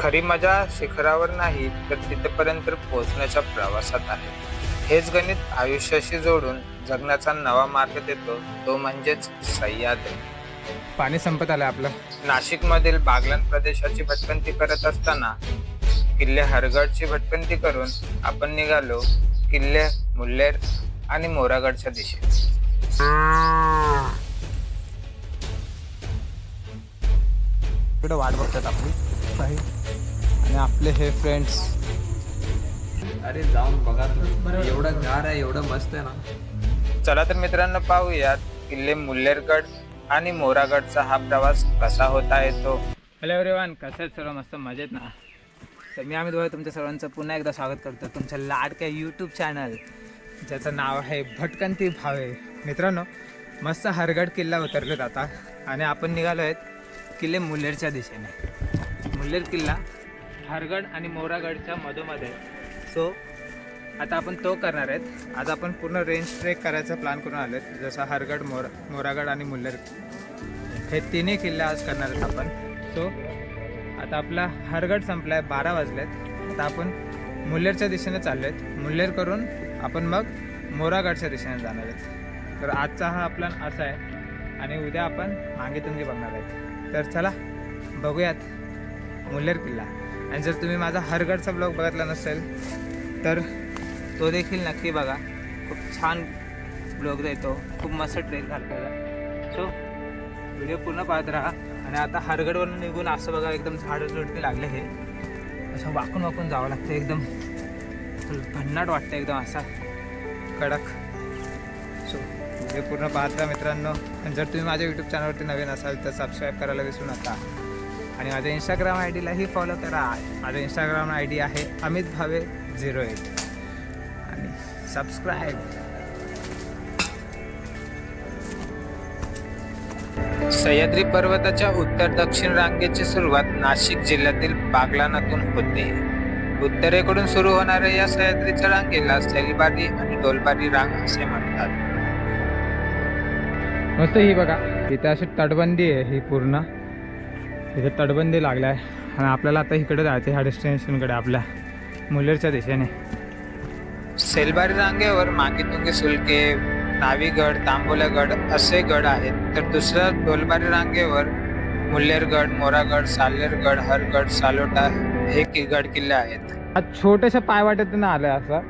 खरी मजा शिखरावर नाही तर तिथपर्यंत पोहोचण्याच्या प्रवासात आहे. हेच गणित आयुष्याशी जोडून जगण्याचा नवा मार्ग देतो तो म्हणजेच सह्याद्री. पाणी संपत आलं आपलं. नाशिक मधील बागलान प्रदेशाची भटकंती करत असताना किल्ले हरगडची भटकंती करून आपण निघालो किल्ले मुल्लेर आणि मोरागडच्या दिशेने. इकडे वाट बघतात आपली. काही आणि आपले हे फ्रेंड्स अरे जाऊन बघा. एवढं गार आहे एवढं मस्त आहे ना. चला तर मित्रांनो पाहूयात किल्ले मुल्लेरगड आणि मोरागडचा हा प्रवास कसा होता येतो हॅलो एव्हरीवन कसं आहेत सर्व? मस्त मजेत ना? तर मी आम्ही दोघे तुमच्या सर्वांचं पुन्हा एकदा स्वागत करतो तुमच्या लाडक्या यूट्यूब चॅनल ज्याचं नाव आहे भटकंती भावे. मित्रांनो मस्त हरगड किल्ला उतरलेत आता. आणि आपण निघालो आहेत किल्ले मुल्लेरच्या दिशेने. मुल्लेर किल्ला हरगड आणि मोरागडच्या मधोमध्ये सो आता आपण तो करणार आहेत. आज आपण पूर्ण रेंज ट्रेक करायचा प्लॅन करून आलो आहेत. जसं हरगड मोर मोरागड आणि मुल्लेर. हे तिन्ही किल्ले आज करणार आहेत आपण. सो आता आपला हरगड संपला आहे बारा वाजलेत. आता आपण मुल्लेरच्या दिशेने चाललो आहेत. मुल्लेर करून आपण मग मोरागडच्या दिशेने जाणार आहेत. तर आजचा हा प्लॅन असा आहे. आणि उद्या आपण मागे तुंगी बघणार आहेत. तर चला बघूयात मुल्लेर किल्ला. आणि जर तुम्ही माझा हरगडचा ब्लॉग बघितला नसेल तर तो देखील नक्की बघा. खूप छान ब्लॉग देतो खूप मस्त ट्रेक घालतो सो व्हिडिओ पूर्ण पाहत राहा. आणि आता हरगडवरून निघून असं बघा एकदम झाडं झुडपे लागले हे. असं वाकून वाकून जावं लागतं. एकदम भन्नाट वाटतं एकदम असा. कडक. हे पूर्ण पाहत राहा मित्रांनो. आणि जर तुम्ही माझ्या यूट्यूब चॅनलवरती नवीन असाल तर सबस्क्राईब करायला विसरू नका. आणि माझ्या इंस्टाग्राम आय डीलाही फॉलो करा. माझा इंस्टाग्राम आय डी आहे अमित भावे झिरो एट आणि सबस्क्राईब सह्याद्री पर्वताच्या उत्तर दक्षिण रांगेची सुरुवात नाशिक जिल्ह्यातील बागलानातून होते. उत्तरेकडून सुरू होणाऱ्या या सह्याद्रीच्या रांगेला सैलबारी आणि डोलबारी रांग असे म्हणतात. मस्त ही बघा. इथे अशी तटबंदी आहे ही पूर्ण. इथे तटबंदी लागल्या. आहे आणि आपल्याला आता इकडे जायचं ह्या डेस्टिनेशनकडे आपल्या मुलेरच्या दिशेने. सेलबारी रांगेवर मागेतुंगी सुलके नावीगड तांबोल्यागड असे गड आहेत. तर दुसऱ्या डोलबारी रांगेवर मुल्लेरगड मोरागड साल्लेरगड हरगड सालोटा हे कि गड किल्ले आहेत. आज छोट्याशा पायवाट्यातून आलं असं.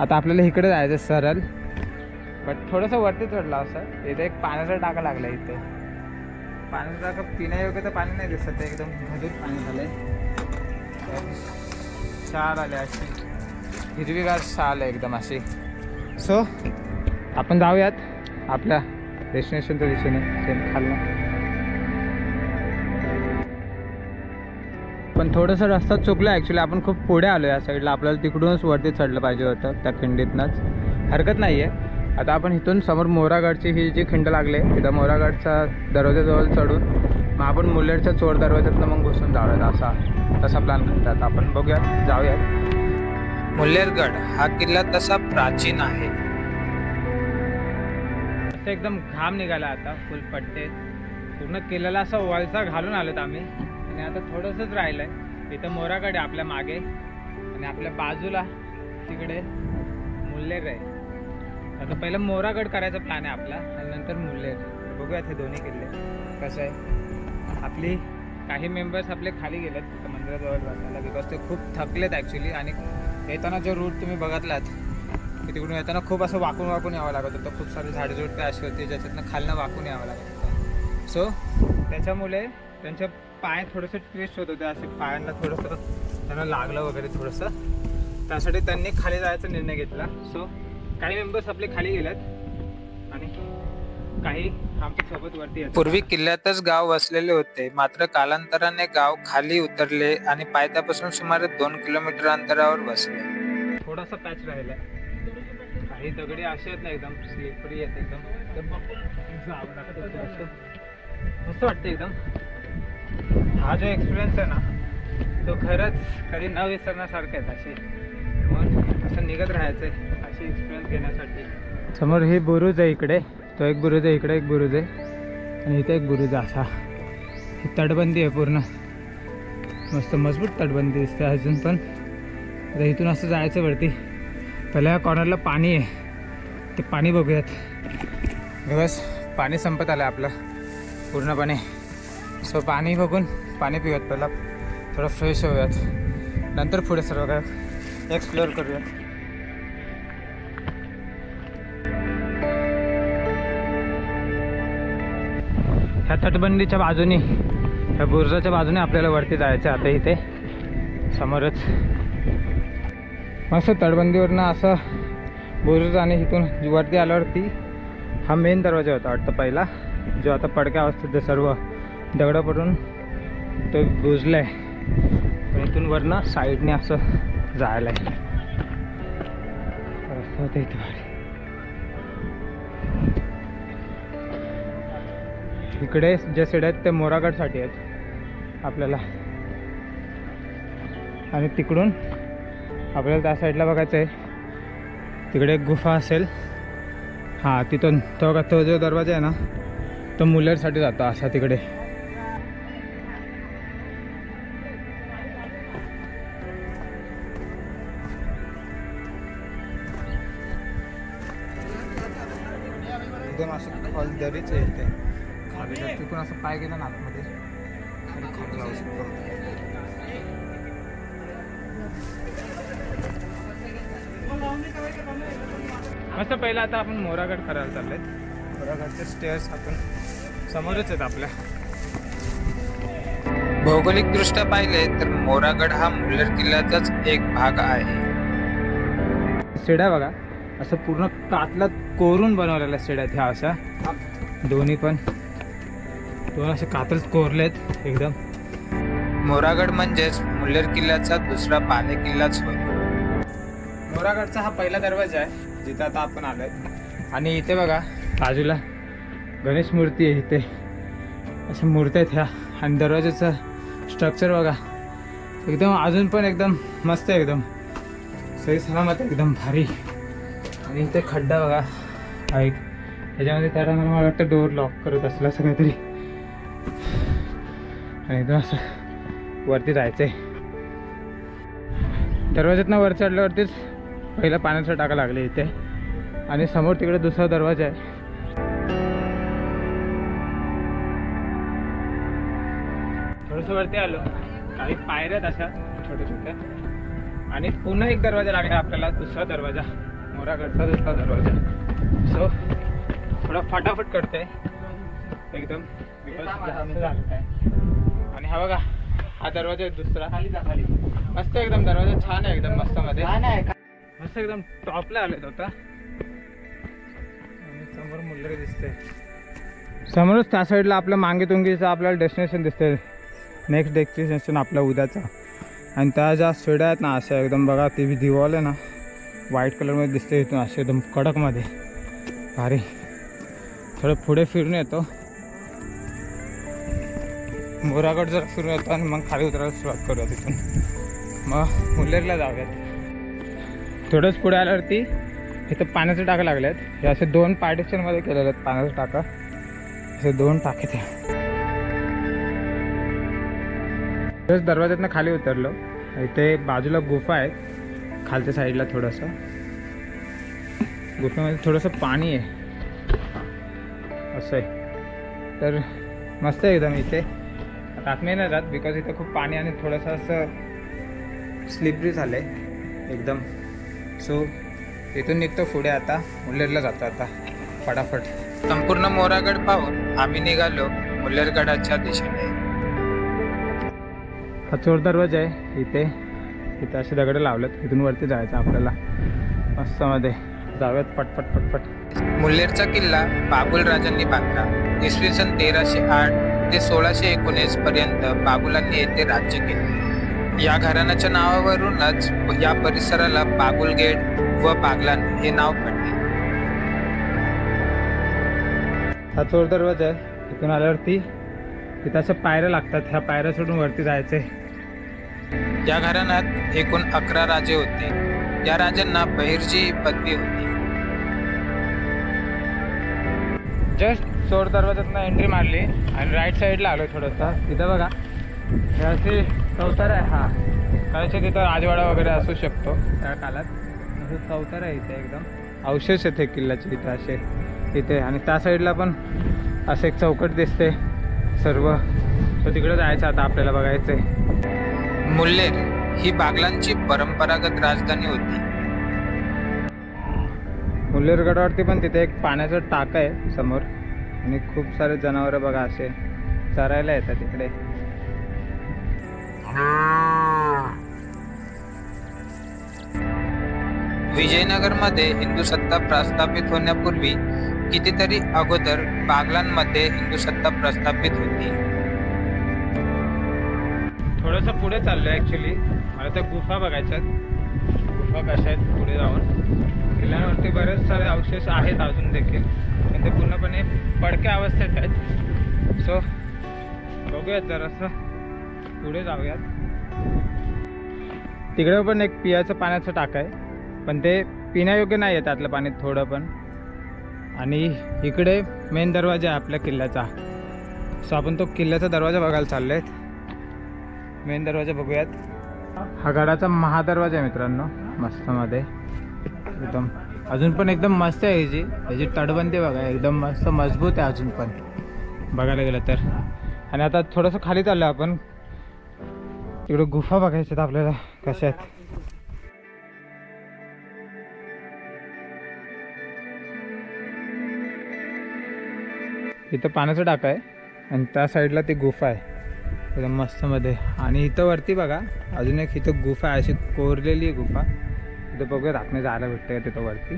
आता आपल्याला इकडे जायचं सरळ बट थोडंसं वरती चढला असं. इथे एक पाण्याचा टाका लागला इथे. पाण्याचा टाका पिण्यायोग्य तर पाणी नाही दिसत एकदम भदूर पाणी झालंय. आहे शाल आले अशी. हिरवीगार शाल आहे एकदम अशी. सो आपण जाऊयात आपल्या डेस्टिनेशनच्या दिशेने सेम खालनं. पण थोडंसं रस्ता चुकला ॲक्च्युली आपण खूप पुढे आलो या साईडला आपल्याला तिकडूनच वरती चढलं पाहिजे होतं त्या खिंडीतनंच. हरकत नाही आहे आता आपण इथून समोर मोरागडची ही जी खिंड लागली आहे तिथं मोरागडच्या दरवाजाजवळ चढून मग आपण मुल्लेरच्या चोर दरवाज्यातनं मग घुसून जाऊयात असा तसा प्लॅन करतात. आपण बघूया जाऊयात. मुल्लेरगड हा किल्ला तसा प्राचीन आहे. असं एकदम घाम निघाला आता फुल पट्टे. पूर्ण किल्ल्याला असं वळसा घालून आलोत आम्ही. आणि आता थोडंसंच राहिलंय. इथं मोरागड आहे आपल्या मागे. आणि आपल्या बाजूला तिकडे मुल्लेर आहे. आता पहिलं मोरागड करायचा प्लॅन आहे आपला आणि नंतर मुल्लेर बघूयात हे दोन्ही किल्ले कसं आहे आपली काही मेंबर्स आपले खाली गेलेत मंदिराजवळ बसायला बिकॉज ते खूप थकलेत ॲक्च्युली आणि येताना जो रूट तुम्ही बघितलात की तिकडून येताना खूप असं वाकून वाकून यावं लागत होतं. खूप सारे झाडे झुडपे अशी होती ज्याच्यातनं खालनं वाकून यावं लागत होतं. सो त्याच्यामुळे त्यांचे पाय थोडेसे ट्विस्ट होत होते. असे पायांना थोडंसं त्यांना लागलं वगैरे थोडंसं. त्यासाठी त्यांनी खाली जायचा निर्णय घेतला. सो काही मेंबर्स आपले खाली गेलेत आणि काही आमच्यासोबत वरती पूर्वी किल्ल्यातच गाव वसलेले होते. मात्र कालांतराने गाव खाली उतरले आणि पायथ्यापासून सुमारे दोन किलोमीटर अंतरावर बसले थोडासा पॅच राहिला. काही दगडी असे आहेत ना एकदम स्लिपरी आहेत एकदम. मस्त वाटतं एकदम. हा जो एक्सपिरियन्स आहे ना तो खरंच कधी न विसरण्यासारखा आहे अशी म्हणून असं निघत राहायचं आहे अशी एक्सपिरियन्स घेण्यासाठी. समोर हे बुरुज आहे इकडे. तो एक बुरुज आहे इकडे एक बुरुज आहे. आणि इथे एक बुरुज असा. ही तटबंदी आहे पूर्ण. मस्त मजबूत तटबंदी दिसते अजून पण. आता इथून असं जायचं वरती. पहिल्या कॉर्नरला पाणी आहे. ते पाणी बघूयात. दिवस पाणी संपत आलं आपलं. पूर्णपणे. सो पाणी बघून पाणी पिऊयात. पहिला थोडं फ्रेश होऊयात. नंतर पुढे सर्व काय एक्सप्लोअर करूयात. ह्या तटबंदीच्या बाजूने ह्या बुर्जाच्या बाजूने आपल्याला वरती जायचं आहे. आता इथे समोरच. मस्त तटबंदीवरनं असं बुरुज आणि इथून वरती आल्यावरती हा मेन दरवाजा होता वाटतं पहिला जो आता पडक्या अवस्थेत सर्व दगडं पडून तो बुजला आहे पण इथून वरनं साईडने असं जायला आहे रस्ता होता इकडे ज्या सीड्या आहेत ते मोरागडसाठी आहेत. आपल्याला. आणि तिकडून आपल्याला त्या साईडला बघायचं आहे. तिकडे एक गुफा असेल. हां तिथून तो का तो जो दरवाजा आहे ना तो मुलेरसाठी जातो असा तिकडे. एकदम असं खोल दरीच आहे जर तिथून असं पाय गेला ना आतमध्ये. खाली शकतो. मस्त पहिला आता आपण मोरागड करायला चाललोय. मोरागडचे स्टेअर्स आपण समोरच आहेत आपल्या. भौगोलिकदृष्ट्या पाहिले तर मोरागड हा मुल्लर किल्ल्याचाच एक भाग आहे. शिड्या बघा असं पूर्ण कातलात कोरून बनवलेल्या शिड्या ह्या अशा. दोन्ही पण. दोन असे कातच कोरलेत एकदम. मोरागड म्हणजेच मुल्लर किल्ल्याचा दुसरा बाले किल्लाच होय. मोरागडचा हा पहिला दरवाजा आहे जिथं आता आपण आलोय. आणि इथे बघा बाजूला गणेश मूर्ती आहे इथे. अशा मूर्त्या आहेत ह्या. आणि दरवाजाचं स्ट्रक्चर बघा. एकदम अजून पण एकदम मस्त आहे एकदम. सही सलामत आहे, एकदम भारी. आणि इथे खड्डा बघा हा एक. त्याच्यामध्ये त्या टायमाला मला वाटतं डोअर लॉक करत असलं असं काहीतरी. आणि एकदम असं वरती जायचं आहे दरवाज्यातनं वर चढल्यावरतीच पहिला पाण्याचा टाका लागले इथे. आणि समोर तिकडे दुसरा दरवाजा आहे. थोडंसं वरती आलो. काही पायऱ्यात अशा छोट्या छोट्या आणि पुन्हा एक दरवाजा लागला आपल्याला दुसरा दरवाजा. मोरागडचा दुसरा दरवाजा. सो थोडा फटाफट करतोय. एकदम आणि हा बघा हा दरवाजा आहे दुसरा. मस्त एकदम दरवाजा छान आहे एकदम मस्त मध्ये. मस्त एकदम टॉपला आलेत होता आणि समोर मुल्लर दिसते समोरच त्या साईडला आपलं मांगे तुंगीचं आपल्याला डेस्टिनेशन दिसते नेक्स्ट डेस्टिनेशन आपलं उद्याचं. आणि त्या ज्या शिड्या आहेत ना अशा एकदम बघा ती दिवाल आहे ना. व्हाईट कलरमध्ये दिसते इथून असे एकदम कडकमध्ये. भारी. थोडं पुढे फिरून येतो. मोरागड जर सुरू होतो आणि मग खाली उतरायला सुरुवात करूया तिथून. मग मुल्लेरला जाऊयात. थोडंच पुढे आल्यावरती इथं पाण्याचे टाका लागले आहेत हे असे दोन पार्टिशनमध्ये केलेले आहेत पाण्याचं टाका. असे दोन टाके ते जस्ट दरवाज्यातनं खाली उतरलो. इथे बाजूला गुफा आहे खालच्या साईडला थोडंसं. गुफेमध्ये थोडंसं पाणी आहे. असं आहे. तर मस्त आहे एकदम इथे. आता नाही जात बिकॉज इथं खूप पाणी आणि थोडंसं असं स्लिपरी झालं आहे एकदम. सो इथून निघतो पुढे आता मुल्लेरला जातो आता फटाफट. संपूर्ण मोरागड पाहून आम्ही निघालो मुल्लेरगडाच्या दिशेने. हा चोर दरवाजा आहे इथे. इथे असे दगड लावलेत इथून वरती जायचं आपल्याला. मस्तमध्ये जाव्यात जाऊयात पटपट पटपट. मुल्लेरचा किल्ला बाबुल राजांनी बांधला. इसवी सन तेराशे आठ ते सोळाशे एकोणीस पर्यंत बाबुलांनी येथे राज्य केले. या घराण्याच्या नावावरूनच या परिसराला बाबुल गेट व बागलान हे नाव पडले. हा चोर दरवाजा आहे. इथून आल्यावरती तिथं अशा पायऱ्या लागतात. ह्या पायऱ्या सोडून वरती जायचे. या घराण्यात एकूण अकरा राजे होते. या राजांना बहिर्जी पदवी होती. जस्ट चोर दरवाजातनं एंट्री मारली आणि राईट साईडला आलो थोडंसं. तिथं बघा. हे असे चौतारा आहे. हा. कदाचित तिथं राजवाडा वगैरे असू शकतो त्या काळात. तसं चौतारा आहे इथे एकदम. अवशेष आहेत किल्ल्याचे इथे असे. इथे. आणि त्या साईडला पण असं एक चौकट दिसते सर्व. तर तिकडे जायचं आता आपल्याला बघायचं आहे मुल्लेर ही बागलांची परंपरागत राजधानी होती. मुल्लेरगडावरती पण तिथे एक पाण्याचं टाक आहे समोर. आणि खूप सारे जनावरं बघा असे चरायला येतात तिकडे. विजयनगरमध्ये हिंदू सत्ता प्रस्थापित होण्यापूर्वी कितीतरी अगोदर बागलांमध्ये हिंदू सत्ता प्रस्थापित होती. थोडंसं पुढे चाललो आहे ॲक्च्युली मला त्या गुफा बघायच्यात. गुफा कशा आहेत पुढे जाऊन. किल्ल्यांवरती बरेच सारे अवशेष आहेत अजून देखील. पण ते पूर्णपणे पडक्या अवस्थेत आहेत. सो बघूयात जरासं. पुढे जाऊयात. तिकडे पण एक पियाचं पाण्याचं टाक आहे. पण ते पिण्यायोग्य नाही आहे त्यातलं पाणी थोडं पण. आणि इकडे मेन दरवाजा आहे आपल्या किल्ल्याचा. सो आपण तो किल्ल्याचा दरवाजा बघायला चाललो आहेत मेन दरवाजा बघूयात. हा गडाचा महादरवाजा आहे मित्रांनो. मस्तमध्ये एकदम. अजून पण एकदम मस्त आहे याची ह्याची तटबंदी बघा एकदम मस्त मजबूत आहे अजून पण. बघायला गेलं तर. आणि आता थोडंसं खाली चाललं आपण. इकडं गुफा बघायच्या आहेत आपल्याला. कशा आहेत? इथं पाण्याचं डाक आहे. आणि त्या साईडला ती गुफा आहे. एकदम मस्तमध्ये आणि इथं वरती बघा अजून एक इथं गुफा आहे. अशी कोरलेली आहे गुफा. इथं बघूयात आपण जायला भेटतं का तिथं वरती.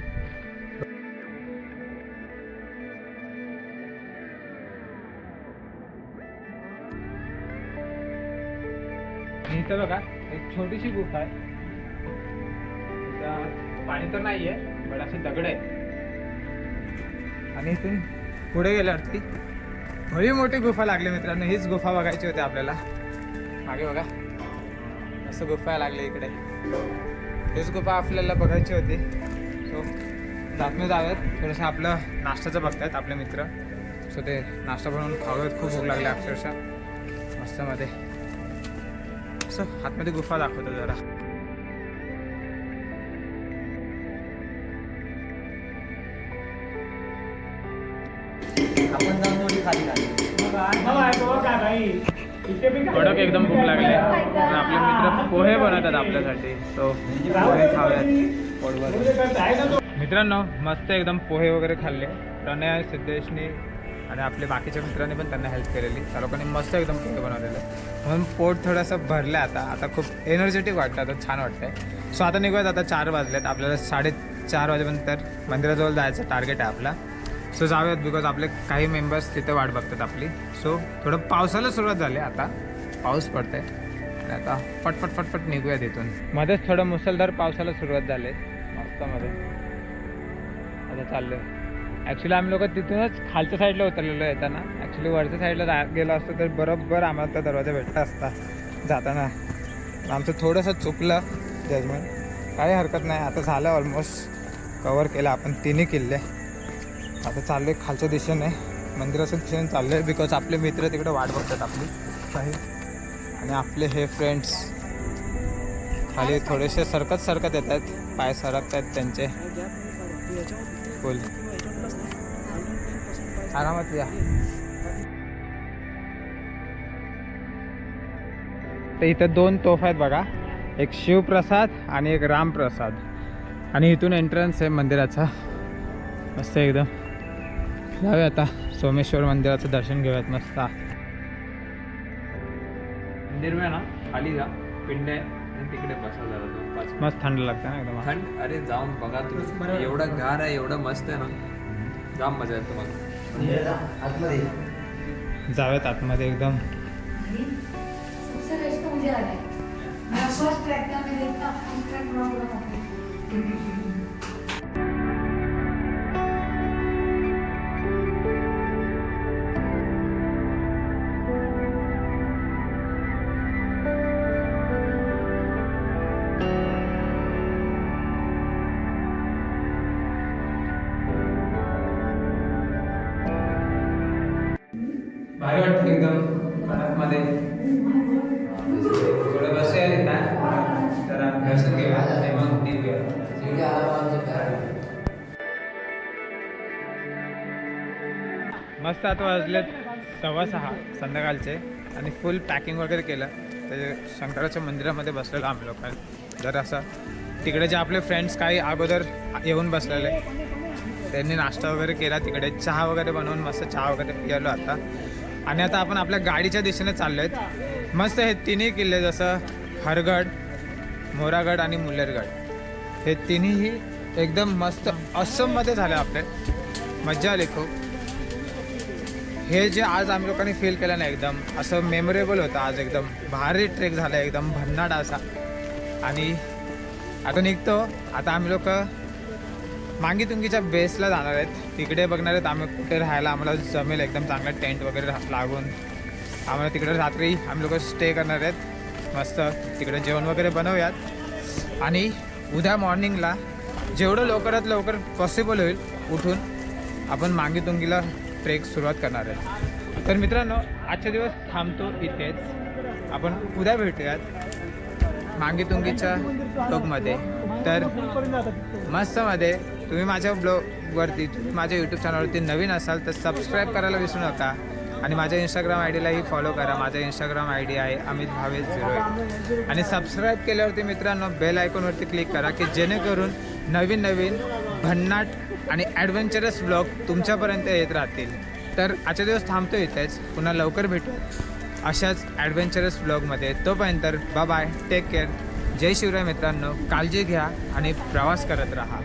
आणि इथं बघा एक छोटीशी गुफा आहे. पाणी तर नाही आहे पण असे दगड आहे आणि इथून पुढे गेल्यावरती भली मोठी गुफा लागली मित्रांनो. हीच गुफा बघायची होती आपल्याला. मागे बघा. असं गुफा लागली इकडे. हेच गुफा आपल्याला बघायची होती. सो जातमे जाऊयात. थोडंसं आपलं नाश्त्याचं बघतायत आपले मित्र. सो ते नाश्ता बनवून खावत खूप भूक लागली अक्षरशः. मस्तमध्ये. असं आतमध्ये गुफा दाखवतो जरा. कडक एकदम भूक लागली पण आपले मित्र पोहे बनवतात आपल्यासाठी. सो पोहे खाव्यात मित्रांनो मस्त एकदम पोहे वगैरे खाल्ले. प्रणय सिद्धेशनी आणि आपले बाकीच्या मित्रांनी पण त्यांना हेल्प केलेली. त्या लोकांनी मस्त एकदम पोहे बनवलेले. म्हणून पोट थोडंसं भरलं आता. आता खूप एनर्जेटिक वाटतं. आता छान वाटतंय. सो आता निघूयात. आता चार वाजलेत. आपल्याला साडेचार वाजेपर्यंत मंदिराजवळ जायचं. टार्गेट आहे आपला. सो जाऊयात बिकॉज आपले काही मेंबर्स तिथे वाट बघतात आपली. सो थोडं पावसाला सुरुवात झाली आता. पाऊस पडतंय. आहे आता फटफट फटफट निघूयात इथून. मध्येच थोडं मुसळधार पावसाला सुरुवात झाली मस्त मध्ये आता आहे ॲक्च्युली आम्ही लोक तिथूनच खालच्या साईडला उतरलेलो येताना. ॲक्च्युली वरच्या साईडला जा गेलो असतो तर बरोबर आम्हाला तो दरवाजा भेटला असता. जाताना. आमचं थोडंसं चुकलं जजमेंट काही हरकत नाही. आता झालं ऑलमोस्ट कवर केलं आपण. तिन्ही किल्ले. आता चाललोय खालच्या दिशेने. मंदिराच्या दिशेने आहे बिकॉज आपले मित्र तिकडे वाट बघतात आपली. काही. आणि आपले हे फ्रेंड्स खाली थोडेसे सरकत सरकत येत आहेत पाय सरकत आहेत त्यांचे. बोल आरामात या. तर इथं दोन तोफ आहेत बघा. एक शिवप्रसाद आणि एक रामप्रसाद. आणि इथून एंट्रन्स आहे मंदिराचा. मस्त एकदम. जाऊया आता. सोमेश्वर मंदिराचं दर्शन घेऊयात मस्त. मंदिर में ना? खाली जा. पिंड तिकडे बसा जरा दोन पाच मिनिट. मस्त थंड लागतं ना एकदम. थंड? अरे जाऊन बघा तुम्ही. एवढं गार आहे एवढं मस्त आहे ना. जाम मजा येते तुम्हाला जाऊयात आतमध्ये एकदम. भारी वाटतं एकदम थोडं तर दर्शन घेऊया आणि मग निघूया. मस्त आता वाजले सव्वा सहा संध्याकाळचे आणि फुल पॅकिंग वगैरे केलं. त्याच्या शंकराच्या मंदिरामध्ये बसलेलो आम्ही लोकांनी जर असं तिकडे जे आपले फ्रेंड्स काही अगोदर येऊन बसलेले त्यांनी नाश्ता वगैरे केला. तिकडे चहा वगैरे बनवून मस्त चहा वगैरे गेलो आता. आणि आता आपण आपल्या गाडीच्या दिशेने चाललो आहेत मस्त हे तिन्ही किल्ले जसं हरगड मोरागड आणि मुल्लेरगड. हे तिन्हीही एकदम मस्त असममध्ये झाले आपले. मज्जा आली खूप. हे जे आज आम्ही लोकांनी फील केलं ना एकदम असं मेमोरेबल होतं आज एकदम. भारी ट्रेक झाला एकदम भन्नाट असा. आणि आता निघतो. आता आम्ही लोक मांगीतुंगीच्या बेसला जाणार आहेत. तिकडे बघणार आहेत आम्ही कुठे राहायला. आम्हाला जमेल एकदम चांगला टेंट वगैरे लागून. आम्हाला तिकडे रात्री आम्ही लोक स्टे करणार आहेत. मस्त. तिकडे जेवण वगैरे बनवूयात. आणि उद्या मॉर्निंगला जेवढं लवकरात लवकर पॉसिबल होईल उठून आपण मांगीतुंगीला ट्रेक सुरुवात करणार आहे तर मित्रांनो आजच्या दिवस थांबतो इथेच. आपण उद्या भेटूयात मांगीतुंगीच्या टोकमध्ये तर मस्तमध्ये तुम्ही माझ्या ब्लॉगवरती तुम्ही माझ्या यूट्यूब चॅनलवरती नवीन असाल तर सबस्क्राईब करायला विसरू नका. आणि माझ्या इंस्टाग्राम आय डीलाही फॉलो करा. माझा इंस्टाग्राम आय डी आहे अमित भावेश झिरो आणि सबस्क्राईब केल्यावरती मित्रांनो बेल आयकॉनवरती क्लिक करा की जेणेकरून नवीन नवीन भन्नाट आणि ॲडव्हेंचरस ब्लॉग तुमच्यापर्यंत येत राहतील. तर आजच्या दिवस थांबतो इथेच. पुन्हा लवकर भेटू. अशाच ॲडव्हेंचरस ब्लॉगमध्ये तोपर्यंत बाय बाय टेक केअर जय शिवराय मित्रांनो. काळजी घ्या आणि प्रवास करत राहा.